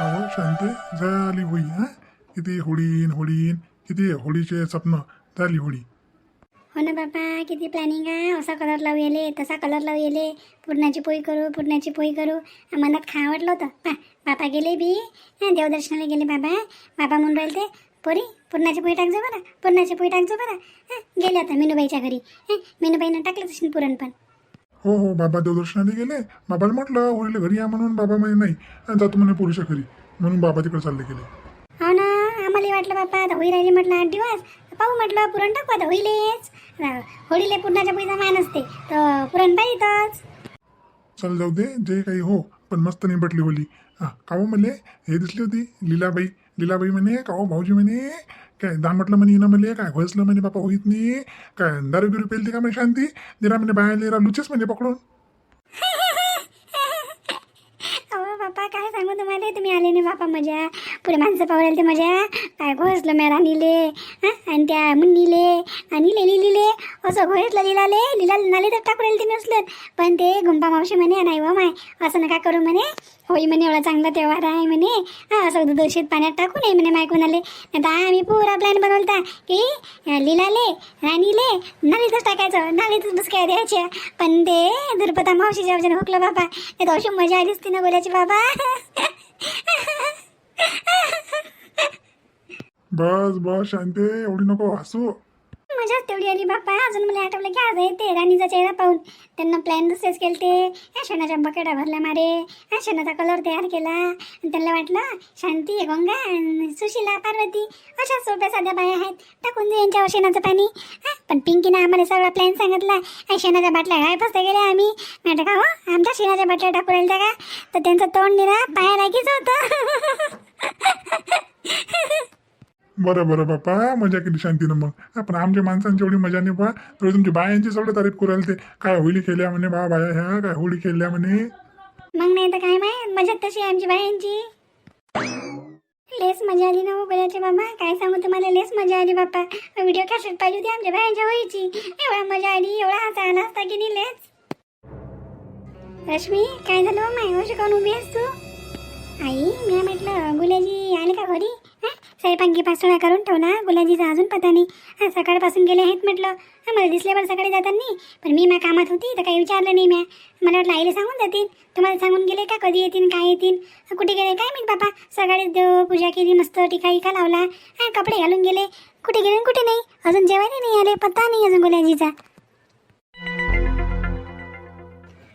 अहो शांती झाली होळी हा? किती होळीन होळीन किती होळीचे स्वप्न झाली होळी हो ना बापा किती प्लॅनिंग आहे. असा कलर लावू येले तसा कलर लावू येले पुरणाची पोळी करू पुरणाची पोळी करू. मनात खा आवडलं होतं? पा बापा गेले बी. हं, देवदर्शनाला गेले बाबा. बाबा म्हणून राहिले ते पोरी पुरणाची पोळी टाकजो बरं. पुरणाची पोळी टाकजो बरं. हं, गेले आता मीनुबाईच्या घरी. हं, मीनुबाईनं टाकलं तशी पुरण पण. हो हो बाबा देवदर्शनाला गेले. बाबाला म्हटलं होळीला घरी या म्हणून बाबा म्हणे नाही. आणि जातो म्हणे पुरुषा घरी. म्हणून बाबा तिकडे चालले गेले. हो ना आम्हाला वाटलं बापा आता होळी राहिली म्हटलं आठ दिवस. पाहू म्हटलं पुरण टाकू आता होईलेच होळीले पुरणाच्या पोळीचा मान असते. तर पुरण पाहिजेतच. चल जाऊ दे जे काही हो पण मस्त निपटली होली हा काहो म्हणले हे दिसली होती लीलाबाई. लीलाबाई म्हणे काहो भाऊजी म्हणे काय दा म्हटलं म्हणे हिनं म्हणले काय घोसलं म्हणे बापा होईत नाही काय दारू बिरू पेलती का म्हणे शांती? जरा म्हणे बाहेर लुचेच म्हणे पकडून. अहो बापा काय सांगू तुम्हाला? तुम्ही आले नाही बापा मजा. पुढे माणसं पावलेली ते मजा. काय घोसलं म्या राणीले हं? आणि त्या मुन्नीले आणि लिली लिले असं घोसलं लिलाले लिला नाले तर टाकून ते नसलं पण ते गुंपा मावशी म्हणे नाही व माय असं नका करू म्हणे. होई म्हणे एवढा चांगला त्योहार आहे म्हणे. हा असं दूषित पाण्यात टाकू नये म्हणे माय कोणाले. आता आम्ही पुरा प्लॅन बनवता की लिलाले राणीले नालीतच टाकायचं नालीतच बुसक्या द्यायच्या. पण ते दुर्पता मावशीच्या वजन हुकलं बाबा. ते अशी मजा आलीच तिनं बोलायची बाबा. बस बस शांती एवढी नको हसू. मजाच तेवढी आली बाप्पा. अजून मला आठवलं की आज येते राणीचा चेहरा पाहून. त्यांना प्लॅन दुसरेच केले ते शेणाच्या बकेटा भरल्या मारे. ह्या शेणाचा कलर तयार केला. आणि त्यांना वाटलं शांती गंगा सुशीला पार्वती अशा सोप्या साध्या बाया आहेत. टाकून दे यांच्यावर शेणाचं पाणी. हा, पण पिंकीनं आम्हाला सगळा प्लॅन सांगितला. शेणाच्या बाटल्या काय फसते गेल्या आम्ही. म्हटलं का हो? आमच्या शेणाच्या बाटल्या टाकून राहिल्या का? तर त्यांचं तोंड निरा पाया लागीच होतं. बरं बरं बाप्पा मजा केली शांतीनं मग. पण आमच्या माणसांची एवढी मजा नाही पहा तेवढी तुमची बायांची सगळं तारीफ करायला ते. काय होळी खेळल्या म्हणे बा बाया ह्या काय होळी खेळल्या म्हणे? मग नाही तर काय माय मजात तशी आहे आमची बायांची. लेस मजा आली ना हो बाबा. काय सांगू तुम्हाला लेस मजा आली बाप्पा. व्हिडिओ कॅसेट पाहिजे होती आमच्या बायांच्या होईची एवढा मजा आली एवढा हसा आला असता की नाही लेस. रश्मी काय झालं हो, माय वर्ष शिकवून उभी आहेस तू? आई मी म्हटलं गुलाजी आले का घरी? स्वयंपाकी पासोळा करून ठेवला गुलाजीचा अजून पता नाही. हा सकाळपासून गेले आहेत म्हटलं. हां मला दिसले बरं सकाळी जाताना पण मी मा कामात होती तर काही विचारलं नाही म्या. मला वाटलं आईला सांगून जातील. तुम्हाला सांगून गेले का? कधी येतील काय येतील? कुठे गेले? काय मी बापा. सकाळीच देव पूजा केली मस्त टिका इका लावला. हा कपडे घालून गेले. कुठे गेले कुठे नाही? अजून जेवायला नाही आले पत्ता नाही अजून गुलाजीचा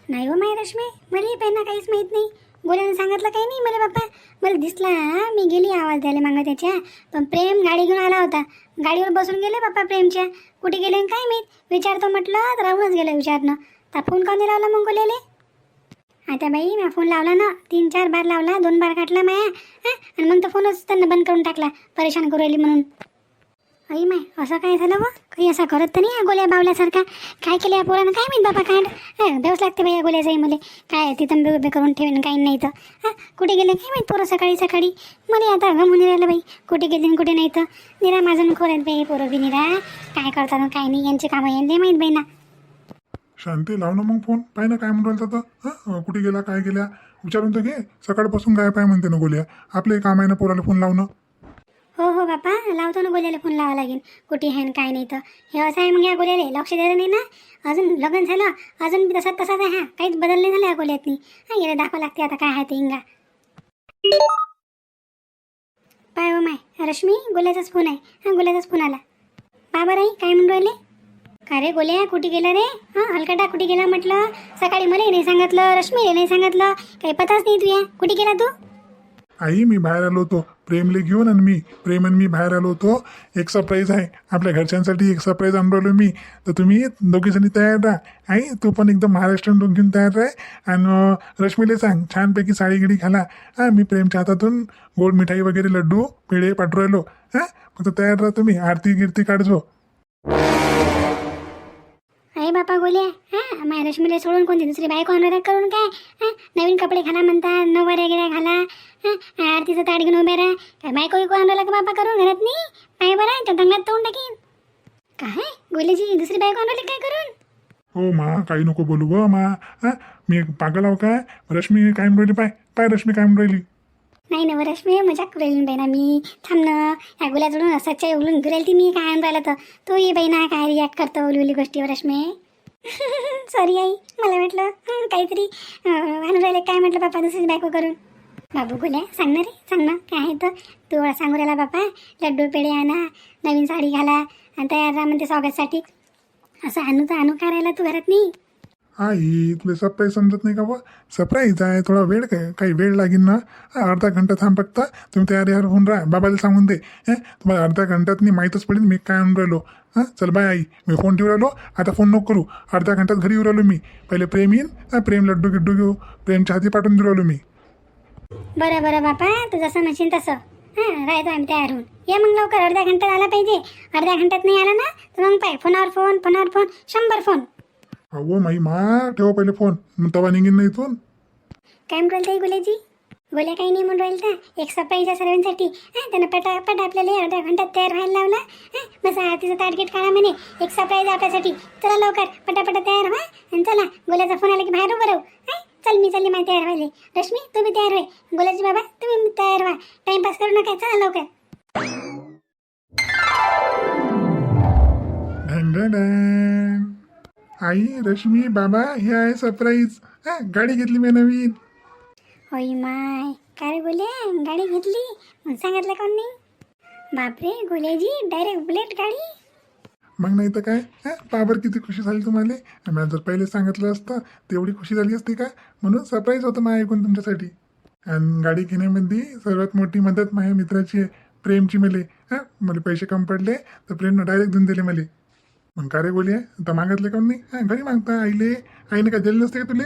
नाही हो माय रश्मी. मला पहिला काहीच माहीत नाही. गोल्यानं सांगितलं काही नाही. मला बाप्पा मला दिसला मी गेली आवाज द्यायला मागं त्याच्या पण प्रेम गाडी घेऊन आला होता. गाडीवर बसून गेले बाप्पा प्रेमच्या. कुठे गेले काय माहीत? विचारतो म्हटलं तर राहूनच गेलं विचारणं. तर फोन कोणी लावला मग गोल्याले आता बाई मी फोन लावला ना तीन चार बार लावला दोन बार काटला माया. आणि मग तो फोनच त्यांना बंद करून टाकला. परेशान करू राहिली म्हणून. आई माय असं काय झालं व काही असं करत तर नाही या गोल्या बावल्यासारखा? काय केलं या पोरानं? काय माहीत बाबा काय? हं, लागते बाई या गोल्याचंही मला. काय तिथं बे उभे करून ठेवेन काही नाही तर. हां कुठे गेले? काय माहीत पोरं सकाळी सकाळी? मला आता गमून राहिलं बाई. कुठे गेले आणि कुठे नाही तर? निरा माझं खोर आहेत बाई पोरं बी निरा. काय करतात काय नाही यांचे कामं यांचे माहीत बाई ना शांती लाव ना मग फोन पाहिजे ना काय म्हणून राहिलं तर. हां कुठे गेला काय गेल्या विचारून तर घे. सकाळपासून काय पाय म्हणते ना गोल्या. आपले काम आहे ना पोराला फोन लावणं. हो हो बापा लावतो ना गोल्याला फोन लावा लागेल. कुठे आहे काय नाही तर. हे असं आहे मग या गोल्याला लक्ष द्यायचं नाही ना. अजून लग्न झालं. अजून बी तसाच तसाच आहे. हा काहीच बदल नाही झालं या गोल्यातनी हा याला दाखवा लागते आता काय आहे ते इंगा. पाय हो माय. रश्मी गोल्याचाच फोन आहे. हा गोल्याचाच फोन आला. बाबा राई काय म्हणून राहिले? का रे गोल्या कुठे गेला रे? हा हलकटा कुठे गेला म्हटलं? सकाळी मला नाही सांगितलं रश्मीला नाही सांगितलं. काही पताच नाही तुया. कुठे गेला तू? आई मी बाहेर आलो होतो. प्रेमले घेऊन आणि मी प्रेम आणि मी बाहेर आलो होतो. एक सरप्राईज आहे. आपल्या घरच्यांसाठी एक सरप्राईज आणलो मी. तर तुम्ही दोघीजणी तयार राहा. आई तू पण एकदम महाराष्ट्रीयन लुक घेऊन तयार राह. आणि रश्मीले सांग छानपैकी साडी गिडी घाला. हां मी प्रेमच्या हातातून गोड मिठाई वगैरे लड्डू पेढे पाठवू राहिलो. हां फक्त तयार राहा तुम्ही. आरती गिरती काढजो. काय बापा गोल्या हा माझ्या रश्मीला सोडून कोणती दुसरी बायको अनुराग करून काय? नवीन कपडे घाला म्हणतात नववार वगैरे घाला हा आरतीचं ताट घेऊन उभे राहा. काय बायको विको अनुराग का बापा करून घरात नाही काय बरं आहे त्या दंगात तोंड टाकीन. काय? गोल्याजी दुसरी बायको अनुराग काय करून? हो मा काही नको बोलू ग मा. हां मी पागल आहो काय? रश्मी काय म्हणून राहिली पाय पाय रश्मी काय म्हणून राहिली. नाही ना रश्मी मजाक करू राहिली बहिणा मी थांब ना. ह्या जोडून असंच्या उलून घुरेल ती मी काय आणून राहिलं तर. तो ये बहिणा काय रिॲक्ट करतो उलवली उली गोष्टीवर रश्मी सॉरी आई मला म्हटलं काहीतरी आणून राहिले. काय म्हटलं बापा दुसरीच बायको करून? बाबू गुल्या सांग ना रे सांग ना काय आहे तर. तू सांगू राहिला बापा लड्डू पेढे आणा नवीन साडी घाला आणि तयार राहा म्हणते स्वागतसाठी. असं आणू तर आणू काय राहिला तू घरात नाही? आई तुला सरप्राईज समजत नाही का बा सरप्राईज आहे थोडा वेळ काय काही वेळ लागेल ना? अर्धा घंटा थांब फक्त. तुम्ही तयारीवर होऊन राहा. बाबाला सांगून दे. हे? तुम्हाला अर्ध्या घंट्यात मी माहीतच पडेल मी काय आणून राहिलो. हां? चल बाय आई. मी फोन ठेवून राहिलो. आता फोन नको करू. अर्ध्या घंट्यात घरी येऊ राहिलो मी. पहिले प्रेम येईन प्रेम लड्डू गिड्डू घेऊ. प्रेमच्या हाती पाठवून देऊ राहिलो मी. बरं बरं बापा तू जसं म्हणशील तसं. हां राहतो आम्ही तयार होऊन. ये मग लवकर. अर्ध्या घंट्यात आला पाहिजे. अर्ध्या घंट्यात नाही आला ना तर मग पाय. फोनावर फोन फोनावर फोन शंभर फोन अहो माई मा ठेवा पहिले फोन. मग तवा निघीन नाही इथून. काय म्हणून राहिलं गुलेजी? गोल्या काही नाही म्हणून राहील तर एक आहे सर्वांसाठी हां त्यानं पटापट आपल्याला अर्ध्या घंट्यात तयार व्हायला लावला. हां बस आरतीचं टार्गेट काढा म्हणे. एक सरप्राईज आपल्यासाठी. चला लवकर पटापट तयार व्हा. आणि चला गोल्याचा फोन आला की बाहेर उभं राहू. हां चल मी चालली माझी तयार व्हायला रश्मी तुम्ही तयार व्हाय गोल्याची बाबा तुम्ही तयार व्हा. टाइमपास करू नका चला लवकर. ढन ढन. आई रश्मी बाबा हे आहे सरप्राईज हा गाडी घेतली मी नवीन. होय माय काय गोल्या गाडी घेतली? मग सांगितलं कोण नाही? बापरे गोल्याजी डायरेक्ट बुलेट गाडी. मग नाही तर काय? हा पाबर किती खुशी झाली तुम्हाला. मी जर पहिले सांगितलं असतं तेवढी खुशी झाली असती का? म्हणून सरप्राईज होतं माझ्या ऐकून तुमच्यासाठी. आणि गाडी घेण्यामध्ये सर्वात मोठी मदत माझ्या मित्राची आहे प्रेमची मले. हां मला पैसे कम पडले तर प्रेमनं डायरेक्ट देऊन दिले मले. मग का रे बोलिये आता मागितले का नाही घरी मागता आईले. आईने काय दिले नसते का तुले?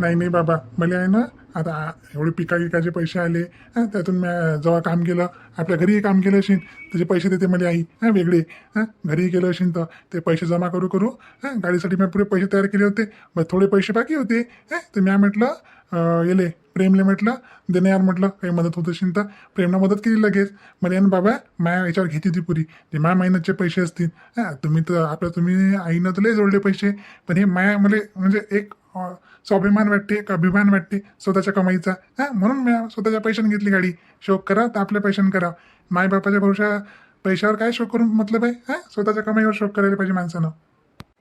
नाही नाही बाबा मला आहे ना आता एवढे पिका गिकाचे पैसे आले. हां त्यातून मी जेव्हा काम केलं आपल्या घरीही काम केलं असेल त्याचे पैसे देते मला आई. हां वेगळे. हां घरीही केलं असेल तर ते पैसे जमा करू करू. हां गाडीसाठी मी पुरे पैसे तयार केले होते मग थोडे पैसे बाकी होते. हां तर मी म्हटलं येले प्रेमले म्हटलं देणे यार म्हटलं काही मदत होत असेल तर प्रेमला मदत केली लगेच. मला ना बाबा माया याच्यावर घेते ती पुरी. जे माया महिन्याचे पैसे असतील. हां तुम्ही तर आपल्या तुम्ही आईनं तुला जोडले पैसे. पण हे माया मला म्हणजे एक स्वाभिमान वाटते एक अभिमान वाटते स्वतःच्या कमाईचा. हां म्हणून मी स्वतःच्या पैशाने घेतली गाडी. शोक करा तर आपल्या पैशाने करा. मायबापाच्या भरोशा पैशावर काय शोक करून मतलब आहे हां स्वतःच्या कमाईवर शोक करायला पाहिजे माणसानं.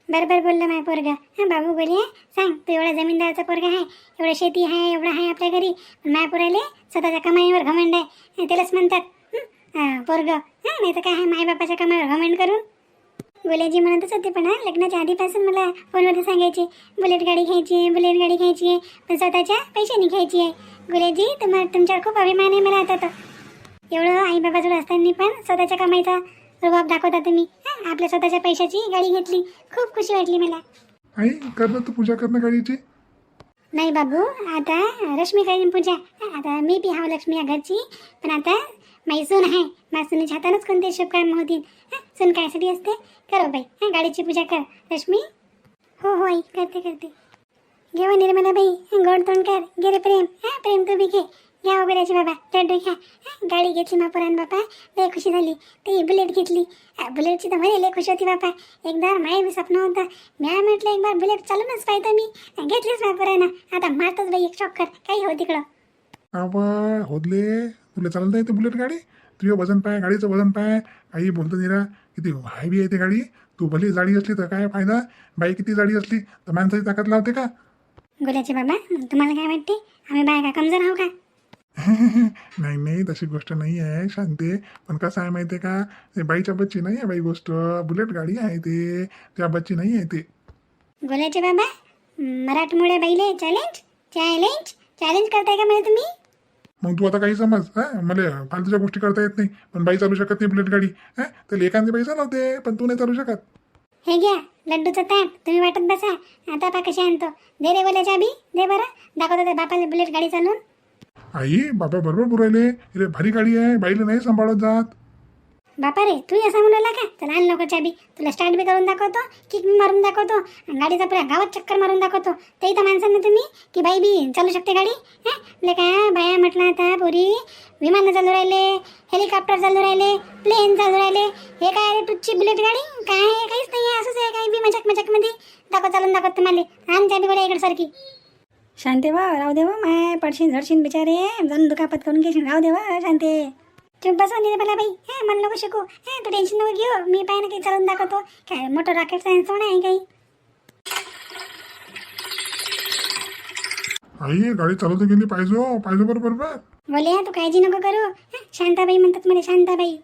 बरोबर बोललं माय पोरगा. हां बाबू बोलिये सांग तू एवढा जमीनदाराचा पोरगा आहे एवढं शेती आहे एवढं आहे आपल्या घरी. पण माय पोराले स्वतःच्या कमाईवर घमंड आहे. त्यालाच म्हणतात. पोरग. हां नाही तर काय आहे मायबापाच्या कमाईवर घमंड करून? गुलाजी म्हणतच होते पण हां लग्नाच्या आधीपासून मला फोनवरती सांगायचे बुलेट गाडी घ्यायची आहे बुलेट गाडी घ्यायची आहे पण स्वतःच्या पैशाने घ्यायची आहे. गुलाजी तुम्हाला तुमच्यावर खूप अभिमान आहे मला आता तर. एवढं आई बाबाजवळ असताना पण स्वतःच्या कमाईचा रुबाब दाखवता तुम्ही. हं, आपल्या स्वतःच्या पैशाची गाडी घेतली. खूप खुशी वाटली मला. आई करणं तू पूजा करणं गाडीची? नाही बाबू आता रश्मी करीन पूजा. आता मी बी हाव लक्ष्मी या घरची. पण आता माझी सून आहे. माझ्या सुनीच्या हातानंच कोणते शुभकर्म होतील? हं, सून कायसाठी असते? करो बाई. हां गाडीची पूजा कर. रश्मी? हो हो आई करते करते. घे व निर्मला बाई. गोड तोंड कर. घे रे प्रेम. हां प्रेम तू बी घे. घ्या वगैरेची बाबा. लड्डू घ्या गाडी घेतली मा पुराण बापा. लय खुशी झाली. ते बुलेट घेतली. बुलेटची तर म्हणे लय खुशी होती बापा. एकदा माय बी स्वप्न होतं. म्या म्हटलं एक बार बुलेट चालूनच पाहिजे मी. घेतलीच मा पुराणं आता मारतोच बाई एक शॉक कर काही हो तिकडं. आवा होदले. तुला चालता येते बुलेट गाडी? तुझं वजन पाय गाडीचं वजन पाय. आई बोलतो निरा किती हायवी आहे ती गाडी? तू भले जाडी असली तर काय फायदा? बाई किती जाडी असली? तर माणसाची ताकद लावते का? गुलाचे बाबा तुम्हाला काय वाटते? आम्ही बाय का कमजोर आहो का? नाही नाही तशी गोष्ट नाही आहे. शांते पण कसं आहे माहिती आहे का? ते बाईच्या बच्ची नाही आहे बाई गोष्ट. बुलेट गाडी आहे ते. त्या बच्ची नाही आहे ते. गुलाचे बाबा? मराठमोळ्या बाईले चॅलेंज चॅलेंज चॅलेंज करताय का मला तुम्ही? मग तू आता काही समज हा? मला फालतूच्या गोष्टी करता येत नाही. पण बाई चालू शकत नाही बुलेट गाडी हा? तर एखादी बाई चालवते पण तू नाही चालू शकत. हे घ्या लड्डूचं ताट. तुम्ही वाटत बसा. आता पा कशी आणतो. दे रे बोलाच्या बी दे बरं. दाखवतो त्या बापाला बुलेट गाडी चालवून. आई बाबा बरोबर पुरायले रे भारी गाडी आहे बाईला नाही सांभाळत जात. बापा रे तू असं म्हणला का? चला आण लवकर चाबी. तुला स्टार्ट बी करून दाखवतो किक बी मारून दाखवतो आणि गाडीचा पुऱ्या गावात चक्कर मारून दाखवतो. ते इथं माणसांना तुम्ही की बाई बी चालू शकते गाडी? हां? ले काय बाया म्हटलं आता पोरी विमानं चालू राहिले हेलिकॉप्टर चालू राहिले प्लेन चालू राहिले. हे काय रे टुच्ची बुलेट गाडी? काय हे काहीच नाही आहे असंच आहे काही बी मजाक मजाकमध्ये दाखव चालून दाखवत तुम्हाला. आण चाबी गोळ्या इकडे सारखी. शांते वा राहू दे वा माय पडशीन झडशीन बिचारे. जाऊन दुखापत करून घेशील राहू दे वा शांते. चुप बसव निर्मला बाई. हा मला नको शिकू. हा तू टेन्शन नको घेऊ. मी पाय ना काही चालवून दाखवतो. काय मोठं रॉकेट सायन्स थोडं आहे काही? आई गाडी चालवता गेली पाहिजे हो, पाहिजे बरोबर बोले तू काळजी नको करू. हं, शांताबाई म्हणतात मला शांताबाई.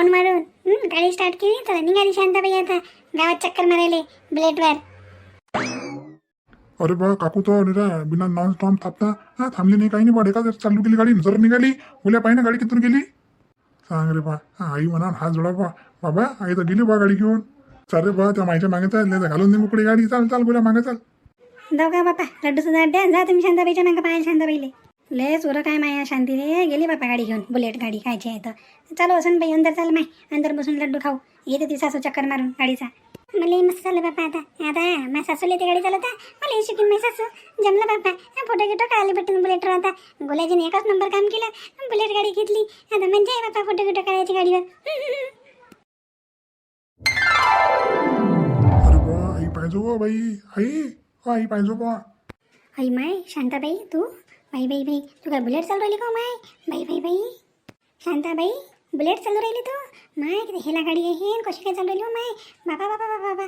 राऊंड मारून. गाडी स्टार्ट केली चला निघाली शांताबाई आता. गावात चक्कर मारायले बुलेटवर अरे बा काकू तो निरा बिना नॉन स्टॉप थांबता हा थांबली नाही काही नाही बा एका चालू केली गाडी जर निघाली बोल्या पाहिजे ना गाडी कितून गेली. सांग रे बा हा, आई म्हणा हात जोडा बा. बाबा आई तर गेली बा गाडी घेऊन. चाल रे बा त्या मायच्या मागे चाल नाही तर घालून दे मोकळी गाडी. चाल चाल बोल्या मागे चाल. जाऊ का बापा लड्डू सुद्धा द्या जा तुम्ही शांताबाईच्या मागं पाहायला शांताबाईले. लय चोरं काय माया शांती रे? गेली बापा गाडी घेऊन बुलेट गाडी खायची आहे तर. चालू असं बाई अंदर चाल माय. अंदर बसून लड्डू खाऊ. येते ती सासू चक्कर मारून गाडीचा. मला हे मस्त चाललं बाप्पा आता. आता माझ्या सासूला ते गाडी चालवता. मला हे शिकून माझी सासू. जमलं बाप्पा हा, फोटो गिटो काढले भेटून बुलेटवर आता. गुलाजीने एकच नंबर काम केलं. बुलेट गाडी घेतली. आता म्हणजे आहे बाप्पा फोटो गिटो काढायची गाडीवर. आई पाहिजे हो बाई. आई हो आई पाहिजे बा. आई माय शांताबाई तू? बाई बाई बाई तू काय बुलेट चालू राहिली का हो माय? बाई बाई बाई. शांताबाई बुलेट चालू राहिली तू? माय किती हेला गाडी आहे हे कशी काय चालू राहिली हो माय? बाबा बाबा बाबा बाबा.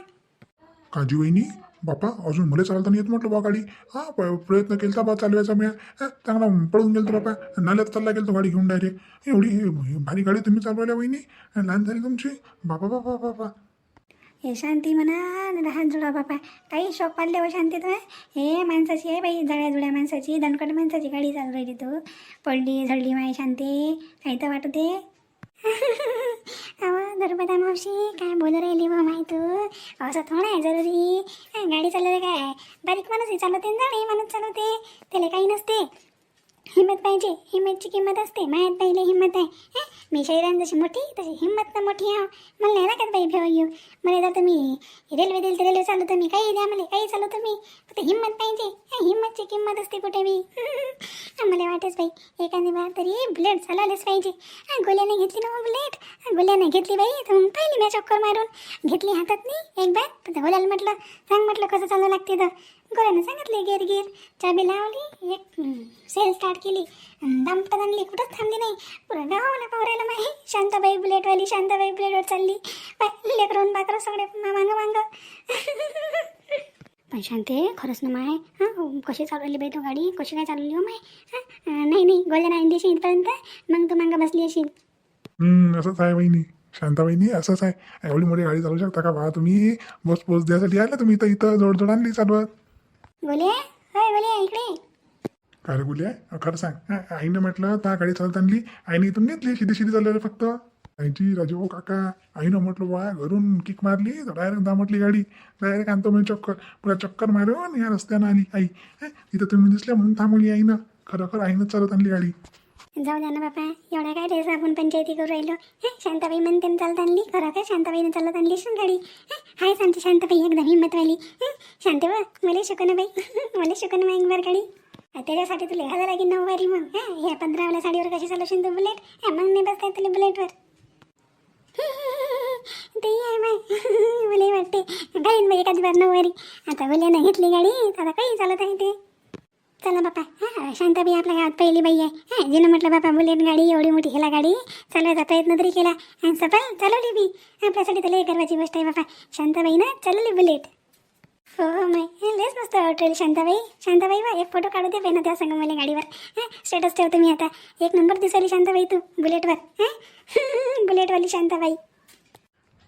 काजी वहिनी बापा अजून मला चालता नाही येत म्हटलं बा गाडी. हा प- प्रयत्न केला बा चालवायचा मी. हा, चांगला पळून गेलतो बापा. नाल्यात चालला गेलो गाडी घेऊन डायरेक्ट एवढी हे भारी गाडी तुम्ही चालवायला वहिनी. लहान झाली तुमची. बापा बापा बापा. हे शांती म्हणा हात जुडा बापा. काही शॉक पाडले हो शांती तो हे? माणसाची आहे बाई जळ्या जुळ्या माणसाची दणकट माणसाची गाडी चालू राहिली तू. पडली झडली माय शांती. काही तर वाटू दे. अहो धर्मदा मावशी काय बोलू राहिली बा माही तू? असं थोडं आहे जरुरी. गाडी चालवते काय? बारीक माणूस चालवते ना जाणे माणूस चालवते. त्याला काही नसते. हिंमत पाहिजे. हिंमतची किंमत असते. मायात पहिले हिंमत आहे. हे? मी शरीरान जशी मोठी तशी हिंमत ना मोठी आहे. मला नाही लागत बाई भेव येऊ. मला जर तुम्ही रेल्वे दिली तर रेल्वे चालू तुम्ही. काही द्या मला काही चालू तुम्ही. फक्त हिंमत पाहिजे. हिम्मतची हिंमतची किंमत असते कुठे बी. मला वाटेच बाई एखादी बार तरी बुलेट चालवलेच पाहिजे. गोल्याने घेतली ना हो बुलेट गोल्याने घेतली बाई तर मग पाहिली मी चक्कर मारून. घेतली हातात नाही एक बार. गोल्याला म्हटलं सांग म्हटलं कसं चालू लागते तर. गोल्यानं सांगितले गेर गेर. चाबी लावली एक सेल स्टार्ट केली. दमपट आणली कुठंच थांबली नाही. पुरं गावाला पावरायला माही. शांताबाई बुलेटवाली शांताबाई बुलेटवर चालली. पाय लेकरून बाकरं सगळे मांग मांग पण शांते खरंच ना माय हां कशी चालवली बाई तो गाडी? कशी काय चालवली हो माय हां नाही नाही गोल्यानं नाही दिशी इथपर्यंत. मग तू मांग बसली अशी असंच आहे वहिनी. शांताबाईनी असंच आहे. एवढी मोठी गाडी चालू शकता का? बा तुम्ही. बस पोच द्यासाठी आले तुम्ही तर इथं जोडजोड आणली चालवत. गोल्या हाय गोल्या इकडे काय रे बोलूया खरं सांग. हा, आईनं म्हटलं ता गाडी चालत आणली. आईने इथून घेतली शिधी शिधी चाललं फक्त. आईची राजू काका. आईनं म्हटलं बा घरून किक मारली तर डायरेक्ट दामटली गाडी. डायरेक्ट आणतो मी चक्कर. पुरा चक्कर मारून या रस्त्यानं आली आई. हा, तिथं तुम्ही दिसल्या म्हणून थांबवली आईनं. खरोखर आईनं चालत आणली गाडी. जाऊ द्या ना बापा एवढा काय ड्रेस आपण पंचायती करू राहिलो? हे शांताबाई म्हणते चालत आणली. खरं काय शांताबाईने चालत आणली असेल गाडी हाय आमची शांताबाई एकदम हिंमतवाली हं? शांते बा मला शिकव बाई. मला शिकव ना बार गाडी. त्याच्यासाठी तुला घाला लागेल नऊवारी मग. हं? ह्या पंधरावाल्या साडीवर कशी चालवशील तू बुलेट? हं, मग नाही बसताय तुला बुलेटवर. ते आहे बाई. मला वाटते घालीन बाई एखादी बार नऊवारी आता बोल्यानं घेतली गाडी. आता काही चालत आहे ते. चला बापा. हां शांताबाई आपल्या गावात पहिली बाई आहे. हां जिनं म्हटलं बापा बुलेट गाडी एवढी मोठी हेला गाडी चालवायचा प्रयत्न तरी केला. आणि सफल चालवली बी. आपल्यासाठी तर लय गर्वाची गोष्ट आहे बापा. शांताबाईनं चालवली बुलेट. हो हो माय लयच मस्त वाटेल शांताबाई. शांताबाई वा एक फोटो काढू दे ना त्या संग मला गाडीवर. हां स्टेटस ठेवतो मी आता. एक नंबर दिसायली शांताबाई तू बुलेटवर. हां? बुलेटवाली शांताबाई.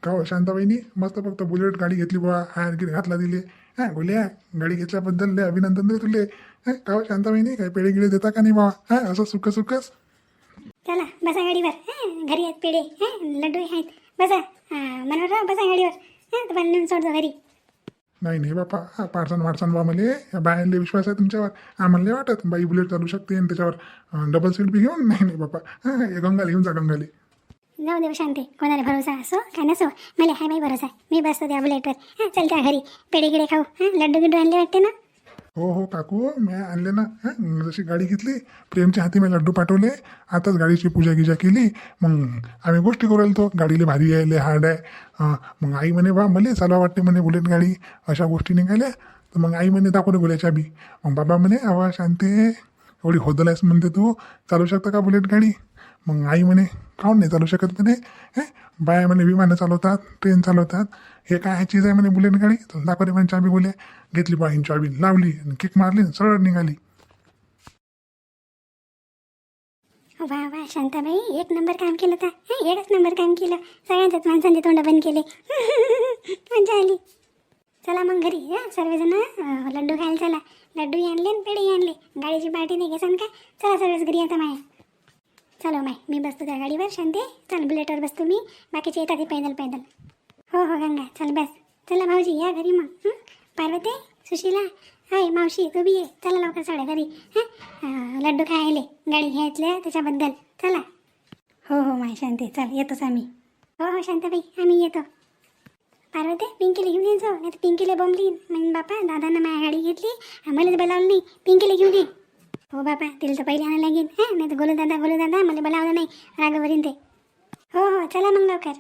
का हो शांताबाईनी? मस्त फक्त बुलेट गाडी घेतली बुवा. हा गिर घातला दिले. हा गोल्या गाडी घेतल्याबद्दल लय अभिनंदन रे तुले. हा का हो शांताबाईनी? काय पेढे गिळे देता का नाही बा हा असं सुख सुखच. चला बसा गाडीवर. हां घरी आहेत पेढे. हां लड्डू आहेत. बसा. हां मनोहरराव बसा गाडीवर. हां तुम्हाला नेऊन सोडतो घरी. नाही नाही बापा. हा पार्सन वाटसन बा मले. या बायांले विश्वास आहे तुमच्यावर. आम्हाला नाही वाटत. बाई बुलेट चालू शकते आणि त्याच्यावर डबल सीट बी घेऊन. नाही नाही बापा. हा हे गंगाले घेऊन जा गंगाले. जाऊ देऊ शांती कोणाला भरोसा असो का नसो मला हाय बाई भरोसा मी बसतो त्या बुलेटवर. हां चल त्या घरी. पेढे गिडे खाऊ. हां लड्डू गिड्डू आणले वाटते ना? हो हो काकू मी आणले ना. हं, जशी गाडी घेतली प्रेमच्या हाती मी लड्डू पाठवले. आताच गाडीची पूजा गिजा केली. मग आम्ही गोष्टी करू तो गाडीला भारी आहे लय हार्ड आहे. हं, मग आई म्हणे बा मला चालवा वाटते म्हणे बुलेट गाडी. अशा गोष्टी निघाल्या. तर मग आई म्हणे दाखवले बोलायच्या बी. मग बाबा म्हणे आवा शांती एवढी होदलायस म्हणते तू. चालू शकता का बुलेट गाडी? मग आई म्हणे काहून नाही चालू शकत म्हणे? हे? बाया म्हणे विमानं चालवतात ट्रेन चालवतात. हे काय चीज आहे म्हणे बुलेट गाडी? तर दाखवते म्हणे चाबी बोले. घेतली बाईन चाबी लावली आणि किक मारली सरळ निघाली. वा वा शांताबाई एक नंबर काम केलं तर. हां एकच नंबर काम केलं. सगळ्यांच्याच माणसांचे तोंड बंद केले. मजा आली. चला मग घरी या सर्वजण लड्डू खायला चला. लड्डू आणले आणि पेढे आणले. गाडीची पार्टी नाही घेसान काय? चला सर्वच घरी आता माया. चलो माय मी बसतो त्या गाडीवर शांती. चल बुलेटवर बसतो मी. बाकीचे येतात पैदल पैदल. हो हो गंगा. चल बस. चला भाऊजी या घरी मग. पार्वते पार्वती सुशीला. हाय मावशी तू बी ये. चला लवकर साड्या घरी. हां? लड्डू खायले गाडी घ्यायचल्या त्याच्याबद्दल. चला. हो हो माय शांती. चल येतोच आम्ही. हो हो शांताबाई आम्ही येतो. पार्वती पिंकीला घेऊन यायचो नाही तर पिंकीला बोंबली मग बापा दादानं माझ्या गाडी घेतली. मलाच बोलावलं नाही. पिंकीला घेऊन ये. हो बापा तिला तर पहिले आणायला लागेल. हां नाही तर गोलू दादा गोलू दादा मला बोलावलं नाही. रागवरीन ते हो हो चला मग लवकर.